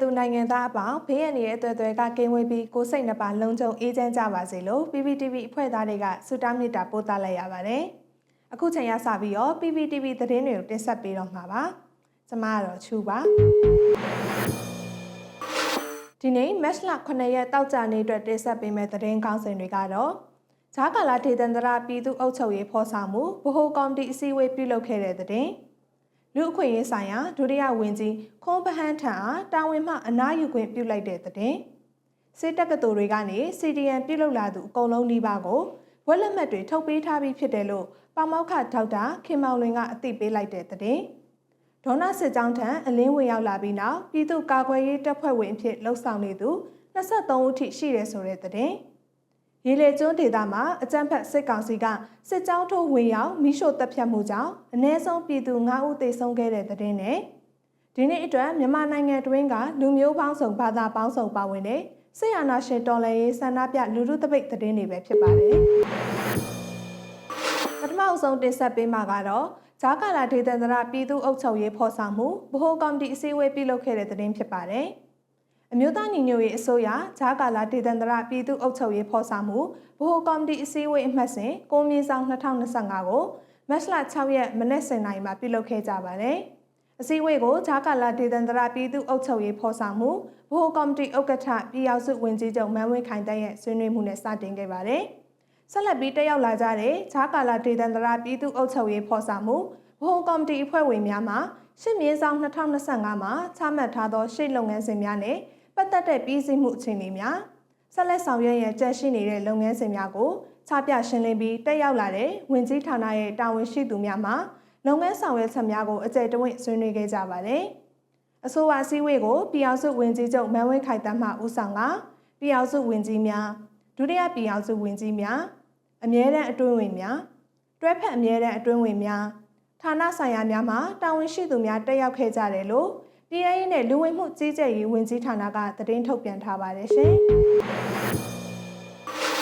သူနိုင်ငံသားအပေါင်းဘေးရန်ရဲ့အသွယ်သွယ်ကကင်းဝေးပြီးကိုယ်စိတ်နှပါလုံခြုံအေးချမ်းကြပါစေလို့ PPTV အဖွဲ့သားတွေကဆုတောင်းမေတ္တာပို့သလိုက်ရပါတယ်။အခုချိန်ရစပြီးတော့ PPTV သတင်းတွေကိုတင်ဆက်ပေးတော့မှာပါ။ကျွန်မကတော့ချူပါ။ဒီနေ့မက်လ9ရက်တောက်ကြနေ့အတွက်တင်ဆက်ပေးမယ့်သတင်းကောင်းစဉ်တွေကတော့ဂျာကာလာဒေသန္တရပြည်သူ့အုပ်ချုပ်ရေးဖော်ဆောင်မှုဗဟိုကော်မတီအစည်းအဝေးပြုလုပ်ခဲ့တဲ့သတင်း။ လူအခွင့်ရေးဆိုင်ရာဒုတိယဝန်ကြီးခွန်ပဟန်းထံအားတာဝန်မှအနားယူခွင့်ပြုလိုက်တဲ့တဲ့စစ်တပ်ကတော်တွေကနေ CDN ပြုလုပ်လာသူအကုန်လုံးနှိပါကိုဝက်လက်မှတ်တွေထုတ်ပေးထားပြီးဖြစ်တယ်လို့ပမောက္ခဒေါက်တာခင်မောင်လွင်ကအသိပေးလိုက်တဲ့တဲ့ဒေါနာစစ်ကြောင်းထံအလင်းဝင်ရောက်လာပြီးနောက်ပြည်သူ့ကာကွယ်ရေးတပ်ဖွဲ့ဝင်အဖြစ်လှုပ်ဆောင်နေသူ23ဦးထိရှိတယ်ဆိုတဲ့တဲ့ ရေလေကျွန်းဒေသမှာအကြမ်းဖက်စစ်ကောင်စီကစစ်ကြောင်းထိုးဝင်ရောက်မိရှို့တပ်ဖြတ်မှုကြောင့်အ ਨੇ ဆုံးပြည်သူ9ဦးသေဆုံးခဲ့တဲ့တဲ့နဲ့ဒီနေ့အတွက်မြန်မာနိုင်ငံတွင်းကလူမျိုးပေါင်းစုံဘာသာပေါင်းစုံပါဝင်တဲ့စစ်အာဏာရှင်တော်လှန်ရေးဆန္ဒပြလူထုတပိတ်သတင်းတွေပဲဖြစ်ပါတယ်။ပထမအဆုံးတင်ဆက်ပေးမှာကတော့ဂျာကာလာဒေသန္တရပြည်သူ့အုပ်ချုပ်ရေးဖော်ဆောင်မှုဗဟိုကော်မတီအစည်းအဝေးပြုလုပ်ခဲ့တဲ့သတင်းဖြစ်ပါတယ်။ အမျိုးသားညီညွတ်ရေးအစိုးရဂျာကာလာဒေသန္တရပြည်သူ့အုပ်ချုပ်ရေးဖော်ဆောင်မှုဗဟိုကော်မတီအစည်းအဝေးအမှတ်စဉ်ကိုမြေဆောင်2025ကိုမတ်လ6ရက်မနေ့စနေမှာပြုလုပ်ခဲ့ကြပါတယ်။အစည်းအဝေးကိုဂျာကာလာဒေသန္တရပြည်သူ့အုပ်ချုပ်ရေးဖော်ဆောင်မှုဗဟိုကော်မတီဥက္ကဋ္ဌပြည်အောင်စုဝင်ကြီးချုပ်မန်းဝင်းခိုင်တန်းရဲ့ဆွေးနွေးမှုနဲ့စတင်ခဲ့ပါတယ်။ဆက်လက်ပြီးတက်ရောက်လာကြတဲ့ဂျာကာလာဒေသန္တရပြည်သူ့အုပ်ချုပ်ရေးဖော်ဆောင်မှုဗဟိုကော်မတီအဖွဲ့ဝင်များမှရှစ်မြင်းဆောင်2025မှာချမှတ်ထားသောရှေ့လုပ်ငန်းစဉ်များနဲ့ ပတ်သက်တဲ့ပြည်စည်းမှုအခြေအနေများဆက်လက်ဆောင်ရွက်ရန်ကြန့်ရှိနေတဲ့လုပ်ငန်းစဉ်များကိုချပြရှင်းလင်းပြီးတက်ရောက်လာတဲ့ဝင်ကြီးဌာနရဲ့တာဝန်ရှိသူများမှလုပ်ငန်းဆောင်ရွက်ချက်များကိုအကြိမ်တဝင့်ဆွေးနွေးခဲ့ကြပါတယ်။အဆိုပါစည်းဝေးကိုပြည်အောင်စုဝင်ကြီးချုပ်မန်ဝင်းခိုင်တမ်းမှဦးဆောင်ကပြည်အောင်စုဝင်ကြီးများဒုတိယပြည်အောင်စုဝင်ကြီးများအမြဲတမ်းအတွင်းဝင်များတွဲဖက်အမြဲတမ်းအတွင်းဝင်များဌာနဆိုင်ရာများမှတာဝန်ရှိသူများတက်ရောက်ခဲ့ကြတယ်လို့ ပြည်ထောင်ရေးနဲ့လူဝင်မှုကြီးကြပ်ရေးဝန်ကြီးဌာနကသတင်းထုတ်ပြန်ထားပါတယ်ရှင်။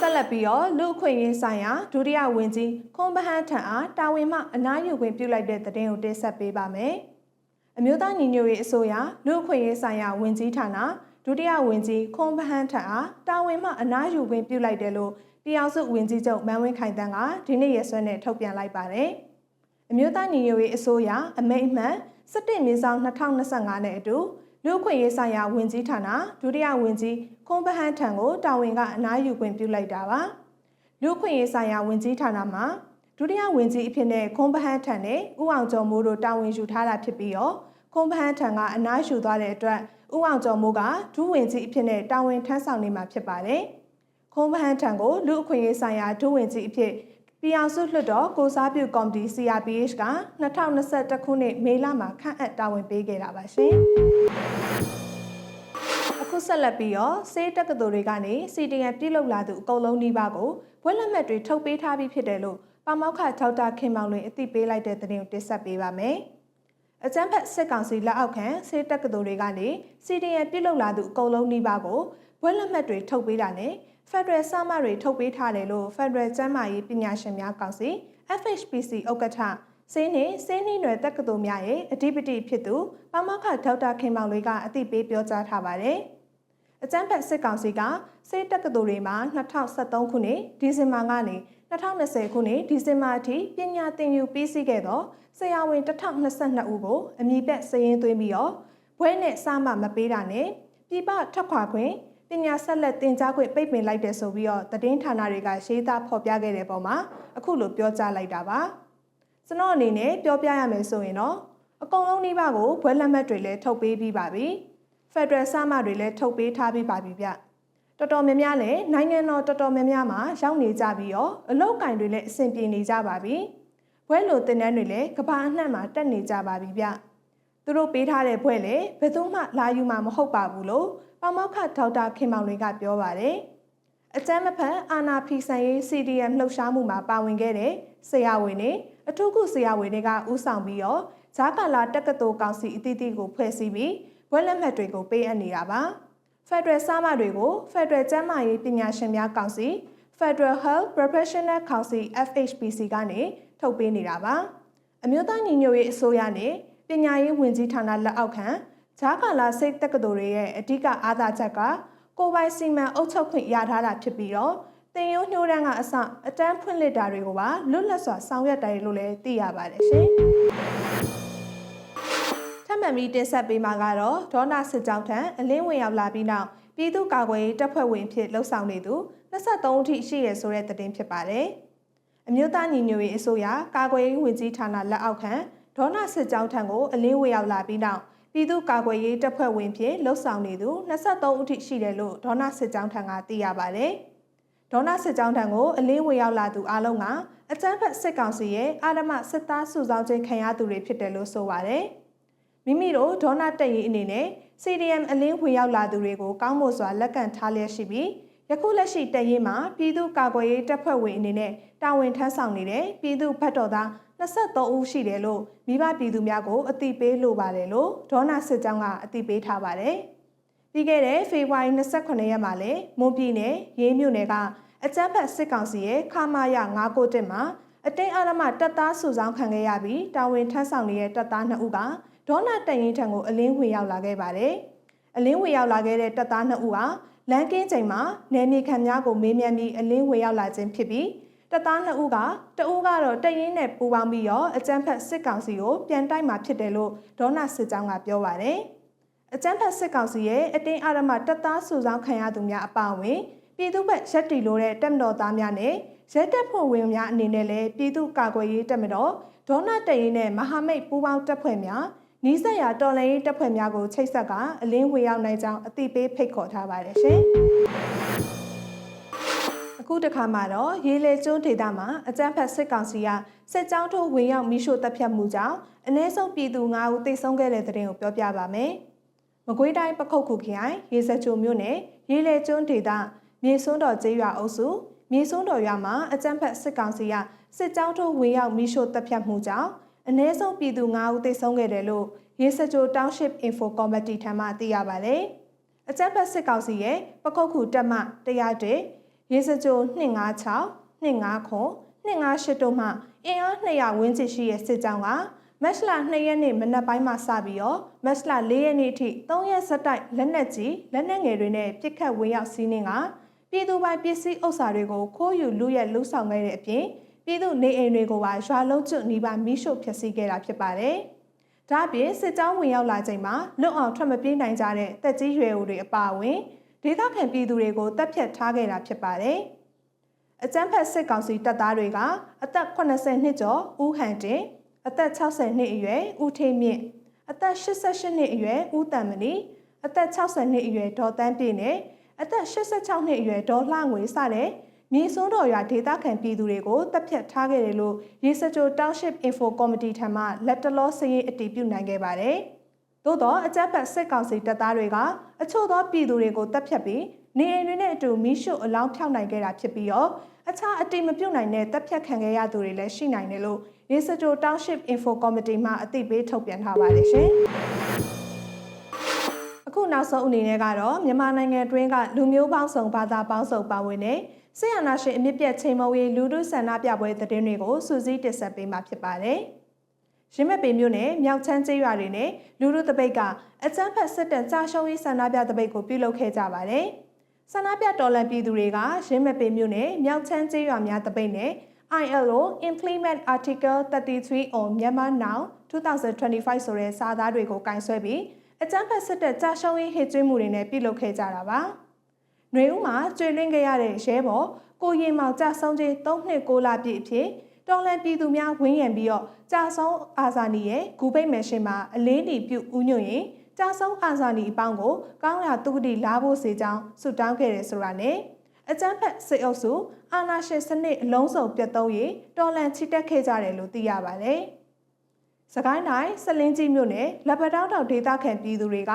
ဆက်လက်ပြီးတော့လူအခွင့်အရေးဆိုင်ရာဒုတိယဝန်ကြီးခွန်ဗဟန်းထံအားတာဝန်မှအနားယူခွင့်ပြုလိုက်တဲ့သတင်းကိုတင်ဆက်ပေးပါမယ်။အမျိုးသားညီညွတ်ရေးအစိုးရလူအခွင့်အရေးဆိုင်ရာဝန်ကြီးဌာနဒုတိယဝန်ကြီးခွန်ဗဟန်းထံအားတာဝန်မှအနားယူခွင့်ပြုလိုက်တယ်လို့ပြည်အောင်စုဝန်ကြီးချုပ်မန်ဝင်းခိုင်တန်းကဒီနေ့ရက်စွဲနဲ့ထုတ်ပြန်လိုက်ပါတယ်။ အမျိုးသားညီညွတ်ရေးအစိုးရအမိန့်အမှန်17မြင်းဆောင်2025နဲ့အတူလူ့ခွင့်ရေးဆိုင်ရာဝန်ကြီးဌာနဒုတိယဝန်ကြီးခွန်ပဟန်းထံကိုတာဝန်ကအနားယူခွင့်ပြုလိုက်တာပါလူ့ခွင့်ရေးဆိုင်ရာဝန်ကြီးဌာနမှာဒုတိယဝန်ကြီးအဖြစ်နဲ့ခွန်ပဟန်းထံနဲ့ဦးအောင်ကျော်မိုးတို့တာဝန်ယူထားတာဖြစ်ပြီးတော့ခွန်ပဟန်းထံကအနားယူသွားတဲ့အတွက်ဦးအောင်ကျော်မိုးကဒုဝန်ကြီးအဖြစ်နဲ့တာဝန်ထမ်းဆောင်နေမှာဖြစ်ပါတယ်ခွန်ပဟန်းထံကိုလူ့အခွင့်ရေးဆိုင်ရာဒုဝန်ကြီးအဖြစ် ပြည်အောင်စုလွှတ်တော်ကိုစားပြုကော်မတီ CRPH က2021ခုနှစ်မေလမှာခန့်အပ်တာဝန်ပေးခဲ့တာပါရှင်။အခုဆက်လက်ပြီးတော့စေးတက္ကသိုလ်တွေကနေ CDN ပြုလုပ်လာသူအကုန်လုံးနှိပါကိုဘွဲလက်မှတ်တွေထုတ်ပေးထားပြီးဖြစ်တယ်လို့ပမောက္ခထောက်တာခင်မောင်လွင်အသိပေးလိုက်တဲ့သတင်းကိုတင်ဆက်ပေးပါမယ်။အကြမ်းဖက်စစ်ကောင်စီလက်အောက်ခံစေးတက္ကသိုလ်တွေကနေ CDN ပြုလုပ်လာသူအကုန်လုံးနှိပါကိုဘွဲလက်မှတ်တွေထုတ်ပေးတာနဲ့ ဖက်ဒရယ်စမတွေထုတ်ပေးထားတယ်လို့ဖက်ဒရယ်ကျန်းမာရေးပညာရှင်များကောင်စီ FHPC ဥက္ကဋ္ဌစင်းနေစင်းနှီးနွယ်တက္ကသိုလ်များရဲ့အဓိပတိဖြစ်သူပမခဒေါက်တာခင်မောင်လေးကအသိပေးပြောကြားထားပါတယ်။အကျန်းဖက်စစ်ကောင်စီကစေတက္ကသိုလ်တွေမှာ2023ခုနှစ်ဒီဇင်ဘာကနေ2020ခုနှစ်ဒီဇင်ဘာအထိပညာသင်ယူပြီးစီးခဲ့သောဆရာဝန်1022ဦးကိုအမည်ပတ်စည်ရင်းသွင်းပြီးတော့ဘွဲနဲ့စမမပေးတာနဲ့ပြပထွက်ခွာခွင့် ပညာဆက်လက်တင်ကြားခွင့်ပိတ်ပင်လိုက်တယ်ဆိုပြီးတော့သတင်းဌာနတွေကရေးသားဖော်ပြခဲ့တဲ့ပုံမှာအခုလိုပြောကြားလိုက်တာပါကျွန်တော်အနေနဲ့ပြောပြရမယ်ဆိုရင်တော့အကုန်လုံးနှိပါကိုဘွဲလက်မှတ်တွေလည်းထုတ်ပေးပြီးပါပြီဖက်ဒရယ်စမတွေလည်းထုတ်ပေးထားပြီးပါပြီဗျတော်တော်များများလည်းနိုင်ငံတော်တော်တော်များများမှာရောက်နေကြပြီးတော့အလောက်ကင်တွေလည်းအဆင်ပြေနေကြပါပြီဘွဲလိုတင်တန်းတွေလည်းကဘာအနှံ့မှာတက်နေကြပါပြီဗျ သူတို့ပေးထားတဲ့ဘွဲလည်းဘယ်သူမှလာယူမှာမဟုတ်ပါဘူးလို့ပမောက္ခဒေါက်တာခင်မောင်လေးကပြောပါတယ်။အကျမ်းမဖန်အာနာဖီဆန်ရေး CDM လှုပ်ရှားမှုမှာပါဝင်ခဲ့တဲ့ဆရာဝန်တွေအထူးကုဆရာဝန်တွေကဥဆောင်ပြီးတော့ဂျာကာလာတက္ကသိုလ်ကောင်စီအသီးသီးကိုဖွဲ့စည်းပြီးဘွဲလက်မှတ်တွေကိုပေးအပ်နေတာပါ။ Federal စာမတွေကို Federal ကျန်းမာရေးပညာရှင်များကောင်စီ Federal Health Professional Council FHPC ကနေထုတ်ပေးနေတာပါ။အမျိုးသားညီညွတ်ရေးအစိုးရနဲ့ ပညာရေးဝန်ကြီးဌာနလက်အောက်ခံဂျားကာလာစိတ်တက္ကသိုလ်တွေရဲ့အဓိကအားသာချက်ကကိုယ်ပိုင်စီမံအုပ်ချုပ်ခွင့်ရထားတာဖြစ်ပြီးတော့တင်ရိုးညှိုးတန်းကအစအတန်းဖွင့်လှစ်တာတွေကိုပါလွတ်လပ်စွာဆောင်ရွက်တယ်လို့လည်းသိရပါတယ်ရှင်။ထပ်မံပြီးတင်ဆက်ပေးမှာကတော့ဒေါနာစစ်ကြောင်းထံအလင်းဝင်ရောက်လာပြီးနောက်ပြည်သူ့ကာကွယ်ရေးတပ်ဖွဲ့ဝင်ဖြစ်လှုပ်ဆောင်နေသူ23အထိရှိရဆိုတဲ့သတင်းဖြစ်ပါတယ်။အမျိုးသားညီညွတ်ရေးအစိုးရကာကွယ်ရေးဝန်ကြီးဌာနလက်အောက်ခံ ဒေါနာစစ်ကြောင်းထံကိုအလင်းဝင်ရောက်လာပြီးနောက်ပြည်သူ့ကာကွယ်ရေးတပ်ဖွဲ့ဝင်ဖြစ်လှုပ်ဆောင်နေသူ23ဦးထိရှိတယ်လို့ဒေါနာစစ်ကြောင်းထံကသိရပါတယ်။ဒေါနာစစ်ကြောင်းထံကိုအလင်းဝင်ရောက်လာသူအလုံးကအကြမ်းဖက်စစ်ကောင်စီရဲ့အာဓမစစ်သားစုဆောင်ခြင်းခံရသူတွေဖြစ်တယ်လို့ဆိုပါတယ်။မိမိတို့ဒေါနာတက်ရေးအနေနဲ့ CDM အလင်းဝင်ရောက်လာသူတွေကိုကောင်းမွန်စွာလက်ခံထားလျက်ရှိပြီးယခုလက်ရှိတက်ရေးမှာပြည်သူ့ကာကွယ်ရေးတပ်ဖွဲ့ဝင်အနေနဲ့တာဝန်ထမ်းဆောင်နေတဲ့ပြည်သူ့ဖက်တော်သား 23ဦးရှိတယ်လို့မိဘပြည်သူများကိုအသိပေးလိုပါတယ်လို့ဒေါနာစစ်ကြောင်းကအသိပေးထားပါတယ်။ပြီးခဲ့တဲ့ဖေဖော်ဝါရီ28ရက်မှာလည်းမွန်ပြည်နယ်ရေးမြို့နယ်ကအကြမ်းဖက်စစ်ကောင်စီရဲ့ခမာရ9တက်မှာအတိတ်အာရမတပ်သားစုဆောင်ခံခဲ့ရပြီးတာဝန်ထမ်းဆောင်နေတဲ့တပ်သား2ဦးကဒေါနာတန်ရင်ထံကိုအလင်းဝင်ရောက်လာခဲ့ပါတယ်။အလင်းဝင်ရောက်လာခဲ့တဲ့တပ်သား2ဦးဟာလမ်းကင်းချိန်မှာနယ်မြေခံများကိုမေးမြန်းပြီးအလင်းဝင်ရောက်လာခြင်းဖြစ်ပြီး တပ်သား2ဦးကတဦးကတော့တရင်နဲ့ပူပေါင်းပြီးတော့အကြမ်းဖက်စစ်ကောင်စီကိုပြန်တိုက်မှာဖြစ်တယ်လို့ဒေါနာစစ်ကြောင်းကပြောပါတယ်။အကြမ်းဖက်စစ်ကောင်စီရဲ့အတင်းအဓမ္မတပ်သားစုဆောင်ခံရသူများအပါအဝင်ပြည်သူ့ဘက်ရက်တီလိုတဲ့တပ်မတော်သားများနဲ့ရဲတပ်ဖွဲ့ဝင်များအနေနဲ့လည်းပြည်သူ့ကာကွယ်ရေးတပ်မတော်ဒေါနာတရင်နဲ့မဟာမိတ်ပူးပေါင်းတပ်ဖွဲ့များနီးစပ်ရာတော်လှန်ရေးတပ်ဖွဲ့များကိုချိတ်ဆက်ကအလင်းဝေရောက်နိုင်ကြောင်းအသိပေးဖိတ်ခေါ်ထားပါတယ်ရှင်။ အခုတခါမှာတော့ရေလေကျွန်းဒေသမှာအကြမ်းဖက်စစ်ကောင်စီကစစ်ကြောင်းထိုးဝင်ရောက်မိရှို့တပ်ဖြတ်မှုကြောင့်အ ਨੇ ဆုံးပြည်သူ9ဦးသေဆုံးခဲ့တဲ့တဲ့တင်ကိုပြောပြပါမယ်။မကွေးတိုင်းပခုတ်ခုခရိုင်ရေစကြိုမြို့နယ်ရေလေကျွန်းဒေသမြေစွန်းတော်ကျေးရွာအုပ်စုမြေစွန်းတော်ရွာမှာအကြမ်းဖက်စစ်ကောင်စီကစစ်ကြောင်းထိုးဝင်ရောက်မိရှို့တပ်ဖြတ်မှုကြောင့်အ ਨੇ ဆုံးပြည်သူ9ဦးသေဆုံးခဲ့တယ်လို့ရေစကြို Township Info Committee ထံမှသိရပါတယ်။အကြမ်းဖက်စစ်ကောင်စီရဲ့ပခုတ်ခုတပ်မ101ရေ စကြို256 259 258တို့မှအင်အား200ဝန်းကျင်ရှိတဲ့စစ်ကြောင်းကမက်လ2ရက်နေ့မနက်ပိုင်းမှစပြီးတော့မက်လ4ရက်နေ့ထိ3ရက်ဆက်တိုက်လက်နက်ကြီးလက်နက်ငယ်တွေနဲ့ပစ်ခတ်ဝင်ရောက်စီးနှင်းကပြည်သူပိုင်ပစ္စည်းဥစ္စာတွေကိုခိုးယူလူရဲလှုပ်ဆောင်ခဲ့တဲ့အပြင်ပြည်သူနေအိမ်တွေကိုပါရွာလုံးကျွနီးပါမိရှုဖျက်ဆီးခဲ့တာဖြစ်ပါတယ်။ဒါ့အပြင်စစ်ကြောင်းဝင်ရောက်လာချိန်မှာလွတ်အောင်ထွက်မပြေးနိုင်ကြတဲ့တက်ကြီးရွယ်အိုတွေအပါအဝင် ဒေသခံပြည်သူတွေကိုတပ်ဖြတ်ထားခဲ့တာဖြစ်ပါတယ်။အကြမ်းဖက်စစ်ကောင်စီတပ်သားတွေကအသက်80နှစ်ကျော်ဦးဟန်တင်အသက်60နှစ်အရွယ်ဦးထေးမြင့်အသက်88နှစ်အရွယ်ဦးတန်မဏီအသက်60နှစ်အရွယ်ဒေါ်တန်းပြည့်နဲ့အသက်86နှစ်အရွယ်ဒေါ်လှငွေစတဲ့မြေစိုးတော်ရွာဒေသခံပြည်သူတွေကိုတပ်ဖြတ်ထားခဲ့တယ်လို့ရေစကြို Township Info Committee ထံမှလက်တလောစရေးအတည်ပြုနိုင်ခဲ့ပါတယ်။ သို့သောအကြမ်းဖက်စစ်ကောင်စီတပ်သားတွေကအချို့သောပြည်သူတွေကိုတပ်ဖြတ်ပြီးနေအိမ်တွေနဲ့အတူမိရှုအလောင်းဖြောက်နိုင်ခဲ့တာဖြစ်ပြီးတော့အခြားအတိမပြုတ်နိုင်တဲ့တပ်ဖြတ်ခံခဲ့ရသူတွေလည်းရှိနိုင်တယ်လို့ရေစကြို Township Info Committee မှအသိပေးထုတ်ပြန်ထားပါတယ်ရှင်။အခုနောက်ဆုံးအနေနဲ့ကတော့မြန်မာနိုင်ငံတွင်းကလူမျိုးပေါင်းစုံဘာသာပေါင်းစုံပါဝင်တဲ့ဆီယနာရှင်အမြင့်ပြတ်ချိန်မုံရေးလူထုဆန္ဒပြပွဲသတင်းတွေကိုစူးစီးတင်ဆက်ပေးမှာဖြစ်ပါတယ်။ ရင်းမဲ့ပေမျိုးနဲ့မြောက်ချမ်းကျေးရွာတွေနဲ့လူထုတပိတ်ကအကျန်းဖက်စစ်တပ်ကြာရှုံးရေးဆန္ဒပြတပိတ်ကိုပြုလုပ်ခဲ့ကြပါတယ်။ဆန္ဒပြတော်လှန်ပြည်သူတွေကရင်းမဲ့ပေမျိုးနဲ့မြောက်ချမ်းကျေးရွာများတပိတ်နဲ့ ILO Implement Article 33 on Myanmar Now 2025ဆိုတဲ့စာသားတွေကိုကင်ဆယ်ပြီးအကြမ်းဖက်စစ်တပ်ကြာရှုံးရေးဟစ်ကြွေးမှုတွေနဲ့ပြုလုပ်ခဲ့ကြတာပါ။။ຫນွေဦးမှာကျွေလွင့်ခဲ့ရတဲ့ရဲဘော်ကိုရင်မောင်ကြဆုံးခြင်း3နှစ်6လပြည့်အဖြစ် တော်လန်ပြည်သူများဝင်းရံပြီးတော့ကြာဆုံးအာဇာနည်ရဲ့ဂူပိတ်မယ်ရှင်မှာအလင်းတီပြုဥညွန့်ရင်ကြာဆုံးအာဇာနည်အပေါင်းကိုကောင်းရာသူကတိလာဖို့စေကြောင်းဆုတောင်းခဲ့တယ်ဆိုတာနဲ့အကျန်းဖက်စေအုပ်စုအာနာရှင်စနစ်အလုံးစုံပြတ်သုံးရေးတော်လန်ချစ်တက်ခဲ့ကြတယ်လို့သိရပါတယ်။စကိုင်းတိုင်းစလင်းကြီးမြို့နယ်လက်ပတောင်းတောင်ဒေသခံပြည်သူတွေက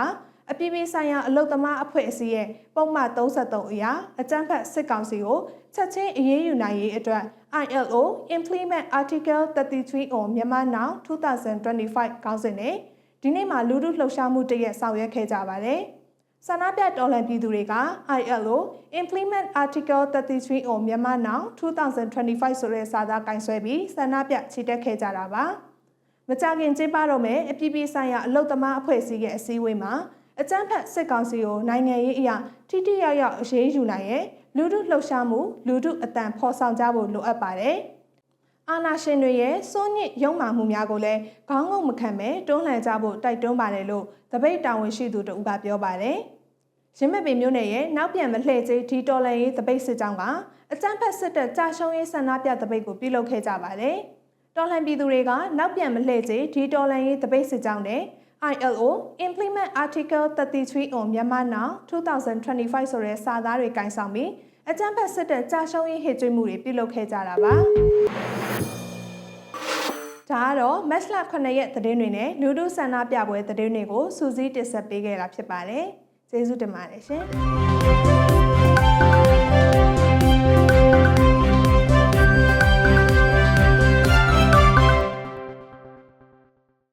အပြည်ပြည်ဆိုင်ရာအလုတ်သမားအဖွဲ့အစည်းရဲ့ပုံမှန်33အရာအကြမ်းဖက်စစ်ကောင်စီကိုချက်ချင်းအရေးယူနိုင်ရေးအတွက် ILO Implement Article 33 on Myanmar Now 2025ကောင်းစဉ်နဲ့ဒီနေ့မှာလူထုလှုပ်ရှားမှုတရက်ဆောင်ရွက်ခဲ့ကြပါတယ်။ဆန္ဒပြတော်လှန်ပြည်သူတွေက ILO Implement Article 33 on Myanmar Now 2025ဆိုတဲ့စာသားကင်ဆွဲပြီးဆန္ဒပြချီတက်ခဲ့ကြတာပါ။မမကြခင်ကျင်းပတော့မဲ့အပြည်ပြည်ဆိုင်ရာအလုတ်သမားအဖွဲ့အစည်းရဲ့အစည်းအဝေးမှာ အကြမ်းဖက်စစ်ကောင်စီကိုနိုင်ငံရေးအရာထိထိရောက်ရောက်အရေးယူနိုင်ရဲ့လူထုလှုပ်ရှားမှုလူထုအတန်ဖော်ဆောင်ကြဖို့လိုအပ်ပါတယ်။အာနာရှင်တွေရဲ့စိုးညစ်ရုံမာမှုများကိုလည်းခေါင်းငုံမခံပဲတွန်းလှန်ကြဖို့တိုက်တွန်းပါတယ်လို့တပိတ်တာဝန်ရှိသူတို့ကပြောပါတယ်။ရင်းမပင်မျိုးနယ်ရဲ့နောက်ပြန်မလှည့်သေးဒီတော်လန်ရေးတပိတ်စစ်ကြောင်းကအကြမ်းဖက်စစ်တပ်ကြာရှုံးရေးဆန္ဒပြတပိတ်ကိုပြုလုပ်ခဲ့ကြပါတယ်။တော်လှန်ပြည်သူတွေကနောက်ပြန်မလှည့်သေးဒီတော်လန်ရေးတပိတ်စစ်ကြောင်းနဲ့ ILO Implement Article 33 on Myanmar Now 2025ဆိုတဲ့စာသားတွေကင်ဆောင်ပြီးအကြမ်းဖက်စစ်တပ်ကြာရှုံးရေးဟစ်ကြွေးမှုတွေပြုလုပ်ခဲ့ကြတာပါ။ဒါကတော့မက်လ9ရက်သတင်းတွေနဲ့လူထုဆန္ဒပြပွဲသတင်းတွေကိုစူးစီးတင်ဆက်ပေးခဲ့တာဖြစ်ပါတယ်။ကျေးဇူးတင်ပါတယ်ရှင်။